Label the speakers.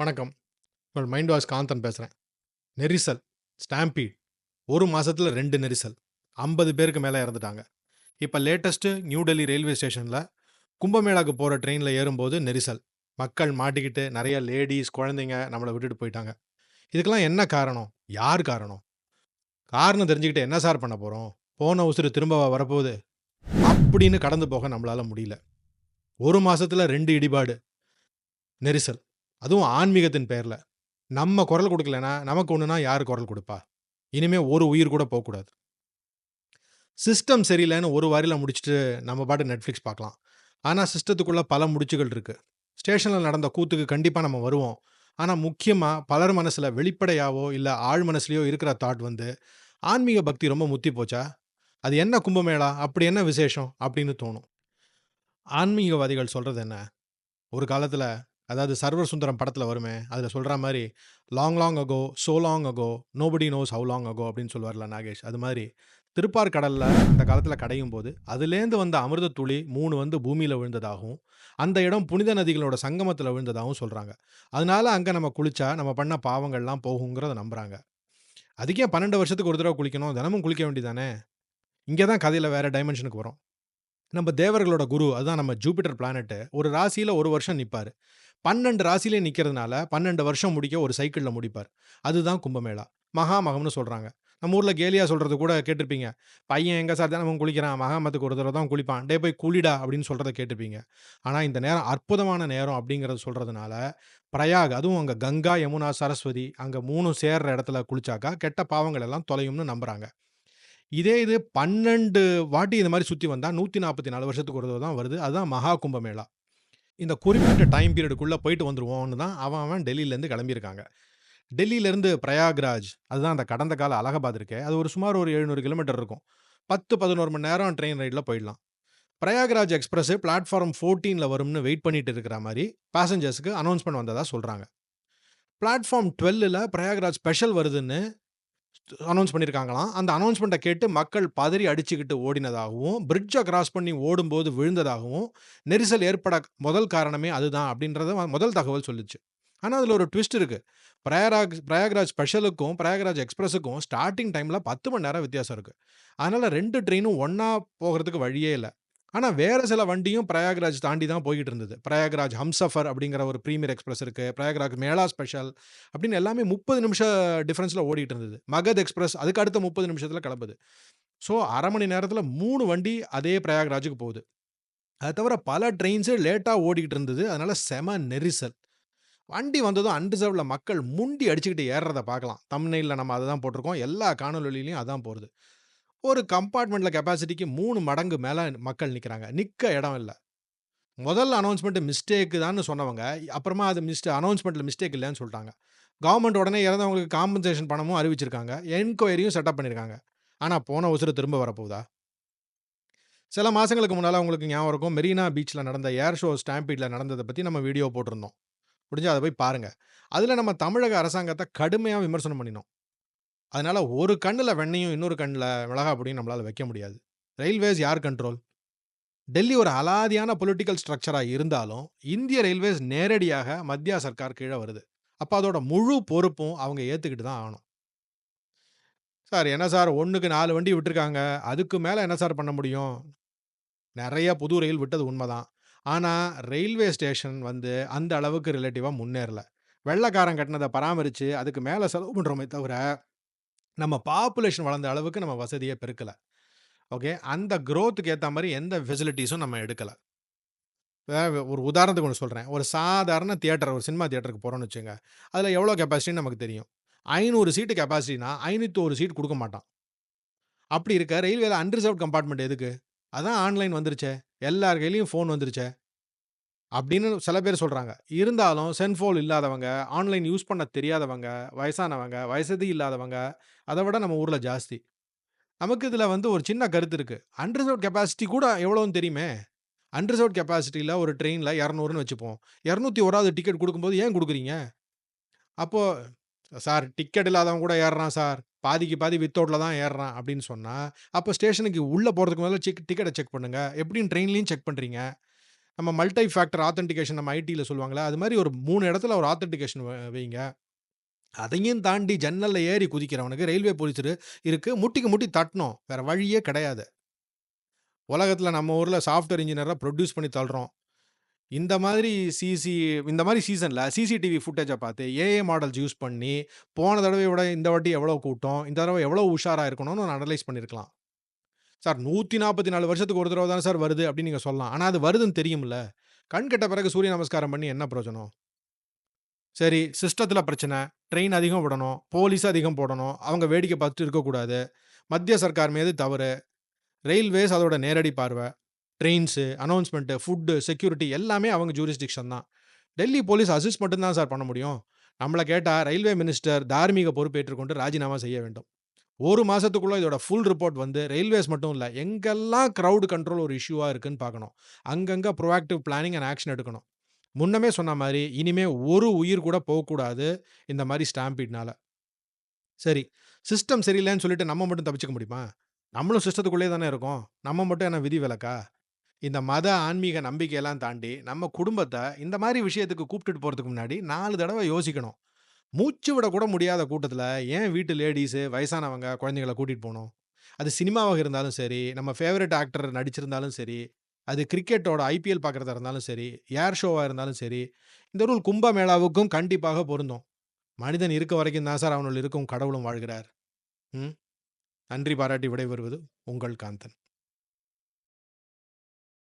Speaker 1: வணக்கம். உங்கள் mind wash Kanthan பேசுகிறேன் நெரிசல், ஸ்டாம்பீட் ஒரு மாதத்தில் ரெண்டு நெரிசல். 50 பேருக்கு மேலே இறந்துட்டாங்க. இப்போ லேட்டஸ்ட்டு நியூ டெல்லி ரயில்வே ஸ்டேஷனில் கும்பமேளாக்கு போகிற ட்ரெயினில் ஏறும்போது நெரிசல். மக்கள் மாட்டிக்கிட்டு நிறைய லேடிஸ் குழந்தைங்க நம்மளை விட்டுட்டு போயிட்டாங்க. இதுக்கெல்லாம் என்ன காரணம்? யார் காரணம்? காரணம் தெரிஞ்சுக்கிட்டு என்ன சார் பண்ண போகிறோம் போன உசுறு திரும்பவா வரப்போகுது? அப்படின்னு கடந்து போக நம்மளால் முடியல. ஒரு மாதத்தில் ரெண்டு இடிபாடு. நெரிசல். அதுவும் ஆன்மீகத்தின் பேரில் நம்ம குரல் கொடுக்கலன்னா நமக்கு ஒன்றுனா யார் குரல் கொடுப்பா இனிமே ஒரு உயிர் கூட போகக்கூடாது சிஸ்டம் சரியில்லைன்னு ஒரு வாரியில் முடிச்சுட்டு நம்ம பாட்டு நெட்ஃப்ளிக்ஸ் பார்க்கலாம். ஆனால் சிஸ்டத்துக்குள்ளே பல முடிச்சுகள் இருக்குது ஸ்டேஷனில் நடந்த கூத்துக்கு கண்டிப்பாக நம்ம வருவோம். ஆனால் முக்கியமாக பலர் மனசில் வெளிப்படையாவோ, இல்லை ஆழ் மனசுலையோ இருக்கிற தாட் வந்து, ஆன்மீக பக்தி ரொம்ப முத்தி போச்சா? அது என்ன கும்பமேளா? அப்படி என்ன விசேஷம்? அப்படின்னு தோணும். ஆன்மீகவாதிகள் சொல்கிறது என்ன? ஒரு காலத்தில் அதாவது சர்வர் சுந்தரம் படத்தில் வருமே, அதில் சொல்கிற மாதிரி "long long ago, so long ago, nobody knows how long ago" அப்படின்னு சொல்லுவார்ல நாகேஷ். அது மாதிரி திருப்பார் கடலில் அந்த கடையும் போது அதுலேருந்து வந்த அமிர்த துளி மூணு வந்து பூமியில் விழுந்ததாகவும், அந்த இடம் புனித நதிகளோட சங்கமத்தில் விழுந்ததாகவும் சொல்கிறாங்க அதனால அங்கே நம்ம குளிச்சா, நம்ம பண்ண பாவங்கள்லாம் போகுங்கிறத நம்புகிறாங்க அதுக்கே பன்னெண்டு வருஷத்துக்கு ஒரு தடவை குளிக்கணும்? தினமும் குளிக்க வேண்டியதானே? இங்கே தான் கதையில் வேறு டைமென்ஷனுக்கு வரும் நம்ம தேவர்களோட குரு, அதுதான் நம்ம ஜூபிட்டர் பிளானெட்டு ஒரு ராசியில் ஒரு வருஷம் நிற்பார் 12 ராசியிலே நிற்கிறதுனால பன்னெண்டு வருஷம் முடிக்க ஒரு சைக்கிளில் முடிப்பார். அதுதான் கும்பமேளா. மகாமகம்னு சொல்கிறாங்க நம்ம ஊரில் கேலியா சொல்கிறது கூட கேட்டிருப்பீங்க. "பையன் எங்கே சார் தினமும் குளிக்கிறான்? மகாமகத்துக்கு ஒரு தடவை தான் குளிப்பான். டேய் போய் குளிடா" அப்படின்னு சொல்கிறத கேட்டிருப்பீங்க. ஆனால் இந்த நேரம் அற்புதமான நேரம் அப்படிங்கிறத சொல்கிறதுனால பிரயாக் அதுவும் அங்கே கங்கா, யமுனா, சரஸ்வதி அங்கே மூணும் சேர்ற இடத்துல குளிச்சாக்கா, கெட்ட பாவங்கள் எல்லாம் தொலையும்னு நம்புகிறாங்க இதே இது 12 வாட்டி இந்த மாதிரி சுற்றி வந்தால் நூற்றி நாற்பத்தி நாலு வருஷத்துக்கு ஒரு தடவை தான் வருது. அதுதான் மகா கும்பமேளா. இந்த குறிப்பிட்ட டைம் பீரியடுக்குள்ளே போயிட்டு வந்துருவோம்னு தான் அவன் அவன் டெல்லியிலேருந்து கிளம்பியிருக்காங்க. டெல்லியிலேருந்து பிரயாக்ராஜ் அதுதான் அந்த கடந்த கால அலகாபாத் இருக்கே, அது ஒரு சுமார் ஒரு 700 கிலோமீட்டர் இருக்கும். 10, 11 மணி நேரம் ட்ரெயின் ரைடில் போயிடலாம். பிரயாக்ராஜ் எக்ஸ்பிரஸ் பிளாட்ஃபார்ம் 14ல வரும்னு வெயிட் பண்ணிட்டு இருக்கிற மாதிரி பேசஞ்சர்ஸுக்கு அனௌன்ஸ்மெண்ட் வந்ததாக சொல்கிறாங்க பிளாட்ஃபார்ம் 12ல பிரயாக்ராஜ் ஸ்பெஷல் வருதுன்னு அனௌன்ஸ் பண்ணியிருக்காங்களாம். அந்த அனௌன்ஸ்மெண்ட்டை கேட்டு மக்கள் பதறி அடிச்சுக்கிட்டு ஓடினதாகவும், பிரிட்ஜை கிராஸ் பண்ணி ஓடும்போது விழுந்ததாகவும், நெரிசல் ஏற்பட முதல் காரணமே அதுதான் அப்படின்றத முதல் தகவல் சொல்லுச்சு. ஆனால் அதில் ஒரு ட்விஸ்ட் இருக்குது பிரயாராக் பிரயாக்ராஜ் ஸ்பெஷலுக்கும், பிரயாக்ராஜ் எக்ஸ்பிரஸுக்கும் ஸ்டார்டிங் டைமில் பத்து மணி நேரம் வித்தியாசம் இருக்கு. அதனால் ரெண்டு ட்ரெயினும் ஒன்றா போகிறதுக்கு வழியே இல்லை ஆனால் வேறு சில வண்டியும் பிரயாக்ராஜ் தாண்டி தான் போய்கிட்டு இருந்தது. பிரயாக்ராஜ் ஹம்சஃபர் அப்படிங்கிற ஒரு ப்ரீமியர் எக்ஸ்பிரஸ் இருக்குது பிரயாக்ராஜ் மேளா ஸ்பெஷல் அப்படின்னு எல்லாமே 30 நிமிஷம் டிஃப்ரென்ஸில் ஓடிட்டு இருந்தது. மகத் எக்ஸ்பிரஸ் அதுக்கு அடுத்த முப்பது நிமிஷத்தில் கிளம்புது. ஸோ அரை மணி நேரத்தில் மூணு வண்டி அதே பிரயாக்ராஜுக்கு போகுது. அது தவிர பல ட்ரெயின்ஸு லேட்டாக ஓடிக்கிட்டு இருந்தது. அதனால் செம நெரிசல். வண்டி வந்ததும் அன்ரிசர்வ்ட்ல மக்கள் முண்டி அடிச்சுக்கிட்டு ஏறுறதை பார்க்கலாம். தம்ப்நெயில்ல நம்ம அதை தான் போட்டிருக்கோம். எல்லா காணொலியிலையும் அதான் போகிறது ஒரு கம்பார்ட்மெண்ட்டில் கெப்பாசிட்டிக்கு மூணு மடங்கு மேல மக்கள் நிக்கிறாங்க. நிக்க இடம் இல்லை முதல் அனௌன்ஸ்மெண்ட் மிஸ்டேக் தான் சொன்னவங்க, அப்புறமா அது மிஸ்ட் அனவுன்ஸ்மென்ட்ல மிஸ்டேக் இல்லைன்னு சொல்லிட்டாங்க கவர்மெண்ட் உடனே இறந்தவங்களுக்கு காம்பன்சேஷன் பணமும் அறிவிச்சிருக்காங்க. என்கொயரியும் செட்டப் பண்ணியிருக்காங்க. ஆனா போன உசுரு திரும்ப வரப்போகுதா? சில மாசங்களுக்கு முன்னால உங்களுக்கு ஞாபகம் இருக்கும். மெரினா பீச்ல நடந்த ஏர் ஷோ ஸ்டாம்பீட்ல நடந்ததை பத்தி நம்ம வீடியோ போட்டிருந்தோம். முடிஞ்சா அதை போய் பாருங்க. அதில் நம்ம தமிழக அரசாங்கத்தை கடுமையாக விமர்சனம் பண்ணினோம். அதனால ஒரு கண்ணில் வெண்ணையும் இன்னொரு கண்ணில் மிளகா பொடியும் நம்மளால் வைக்க முடியாது. ரயில்வேஸ் யார் கண்ட்ரோல்? டெல்லி ஒரு அலாதியான பொலிட்டிக்கல் ஸ்ட்ரக்சராக இருந்தாலும், இந்திய ரயில்வேஸ் நேரடியாக மத்திய சர்க்கார் கீழே வருது. அப்போ அதோட முழு பொறுப்பும் அவங்க ஏற்றுக்கிட்டு தான் ஆகணும். சார் என்ன சார் 1க்கு 4 வண்டி விட்டுருக்காங்க. அதுக்கு மேலே என்ன சார் பண்ண முடியும்? நிறைய புது ரயில் விட்டது உண்மைதான் ஆனால் ரயில்வே ஸ்டேஷன் வந்து அந்த அளவுக்கு ரிலேட்டிவாக முன்னேறல. வெள்ளைக்காரன் கட்டினதை பராமரித்து அதுக்கு மேலே செலவு பண்ணுறோமே தவிர, நம்ம பாப்புலேஷன் வளர்ந்த அளவுக்கு நம்ம வசதியை பெருக்கலை ஓகே. அந்த க்ரோத்துக்கு ஏற்ற மாதிரி எந்த ஃபெசிலிட்டிஸும் நம்ம எடுக்கலை ஒரு உதாரணத்துக்கு ஒன்று சொல்கிறேன் ஒரு சாதாரண தியேட்டர் ஒரு சினிமா தியேட்டருக்கு போகிறோன்னு வச்சுங்க அதில் எவ்வளோ கெப்பாசிட்டின்னு நமக்கு தெரியும். ஐநூறு சீட்டு கெப்பாசிட்டினா 501 சீட் கொடுக்க மாட்டான். அப்படி இருக்க ரயில்வேல அன்ரிசர்வ் கம்பார்ட்மெண்ட் எதுக்கு? அதான் ஆன்லைன் வந்துருச்சே. எல்லார் கையிலையும் ஃபோன் வந்துருச்சே. அப்படின்னு சில பேர் சொல்றாங்க. இருந்தாலும் செல்ஃபோன் இல்லாதவங்க, ஆன்லைன் யூஸ் பண்ண தெரியாதவங்க, வயசானவங்க, வயசதி இல்லாதவங்க, அத விட நம்ம ஊர்ல ஜாஸ்தி. நமக்கு இதுல வந்து ஒரு சின்ன கருத்து இருக்கு. அன்ரிசர்வ்ட் கெப்பாசிட்டி கூட எவ்வளோன்னு தெரியுமே. அன்ரிசர்வ்ட் கெப்பாசிட்டில ஒரு ட்ரெயின்ல 200ன்னு வச்சுப்போம். 201வது டிக்கெட் குடுக்கும்போது ஏன் குடுக்குறீங்க? அப்போ சார் டிக்கெட் இல்லாதவன் கூட ஏறுறான் சார். பாதிக்கு பாதி வித்தவுட்ல தான் ஏறுறான் அப்படின்னு சொன்னா, அப்போ ஸ்டேஷனுக்கு உள்ள போறதுக்கு முதல்ல செக் டிக்கெட்ட செக் பண்ணுங்க. எப்படியும் ட்ரெயின்லயும் செக் பண்றீங்க. நம்ம மல்டி ஃபேக்டர் ஆத்தென்டிகேஷன் நம்ம ஐடில சொல்லுவாங்களே அது மாதிரி ஒரு மூணு இடத்துல ஒரு ஆத்தென்டிகேஷன் வ வைங்க. அதையும் தாண்டி ஜன்னலில் ஏறி குதிக்கிறவனுக்கு ரயில்வே போலீஸ் இருக்குது முட்டிக்கு முட்டி தட்டணும். வேறு வழியே கிடையாது. உலகத்தில் நம்ம ஊரில் சாஃப்ட்வேர் இன்ஜினியராக ப்ரொடியூஸ் பண்ணி தள்ளுறோம் இந்த மாதிரி சிசி இந்த மாதிரி சீசனில் சிசிடிவி ஃபுட்டேஜை பார்த்து ஏஏ மாடல்ஸ் யூஸ் பண்ணி, போன தடவைய விட இந்த வாட்டி எவ்வளோ கூட்டம், இந்த தடவை எவ்வளோ உஷாராக இருக்கணும்னு ஒண்ணு அனலைஸ் பண்ணியிருக்கலாம். சார் 144 வருஷத்துக்கு ஒரு தடவை தானே சார் வருது அப்படின்னு நீங்கள் சொல்லலாம். ஆனால் அது வருதுன்னு தெரியும்ல. கண் கெட்ட பிறகு சூரிய நமஸ்காரம் பண்ணி என்ன பிரயோஜனம்? சரி, சிஸ்டத்தில் பிரச்சனை. ட்ரெயின் அதிகம் விடணும். போலீஸ் அதிகம் போடணும். அவங்க வேடிக்கை பார்த்துட்டு இருக்கக்கூடாது. மத்திய சர்க்கார் மீது தவறு. ரயில்வேஸ் அதோட நேரடி பார்வை. ட்ரெயின்ஸு, அனௌன்ஸ்மெண்ட்டு ஃபுட்டு செக்யூரிட்டி எல்லாமே அவங்க ஜூரிஸ்டிக்ஷன் தான். டெல்லி போலீஸ் அசிஸ்ட் மட்டும்தான் சார் பண்ண முடியும். நம்மளை கேட்டால் ரயில்வே மினிஸ்டர் தார்மீக பொறுப்பேற்றுக்கொண்டு ராஜினாமா செய்ய வேண்டும். ஒரு மாதத்துக்குள்ளே இதோட ஃபுல் ரிப்போர்ட் வந்து ரயில்வேஸ் மட்டும் இல்லை எங்கெல்லாம் க்ரௌடு கண்ட்ரோல் ஒரு இஷ்யூவாக இருக்குன்னு பார்க்கணும். அங்கங்கே புரோஆக்டிவ் பிளானிங் அண்ட் ஆக்ஷன் எடுக்கணும். முன்னமே சொன்ன மாதிரி இனிமே ஒரு உயிர் கூட போகக்கூடாது. இந்த மாதிரி ஸ்டாம்பீட்னால. சரி, சிஸ்டம் சரியில்லைன்னு சொல்லிட்டு நம்ம மட்டும் தப்பிச்சுக்க முடியுமா? நம்மளும் சிஸ்டத்துக்குள்ளேயே தானே இருக்கோம். நம்ம மட்டும் என்ன விதி விலக்கா இந்த மத, ஆன்மீக நம்பிக்கையெல்லாம் தாண்டி, நம்ம குடும்பத்தை இந்த மாதிரி விஷயத்துக்கு கூப்பிட்டுட்டு போகிறதுக்கு முன்னாடி நாலு தடவை யோசிக்கணும். மூச்சு விட கூட முடியாத கூட்டத்தில் ஏன் வீட்டு லேடீஸு, வயசானவங்க, குழந்தைங்கள கூட்டிகிட்டு போகணும் அது சினிமாவாக இருந்தாலும் சரி, நம்ம ஃபேவரட் ஆக்டர் நடிச்சிருந்தாலும் சரி, அது கிரிக்கெட்டோட ஐபிஎல் பார்க்குறதா இருந்தாலும் சரி, ஏர் ஷோவாக இருந்தாலும் சரி, இந்த ரூல் கும்பமேளாவுக்கும் கண்டிப்பாக பொருந்தும். மனிதன் இருக்க வரைக்கும் தான் சார் அவனுள் இருக்கும் கடவுளும் வாழ்கிறார். ம். நன்றி பாராட்டி விடைபெறுவது உங்கள் காந்தன்.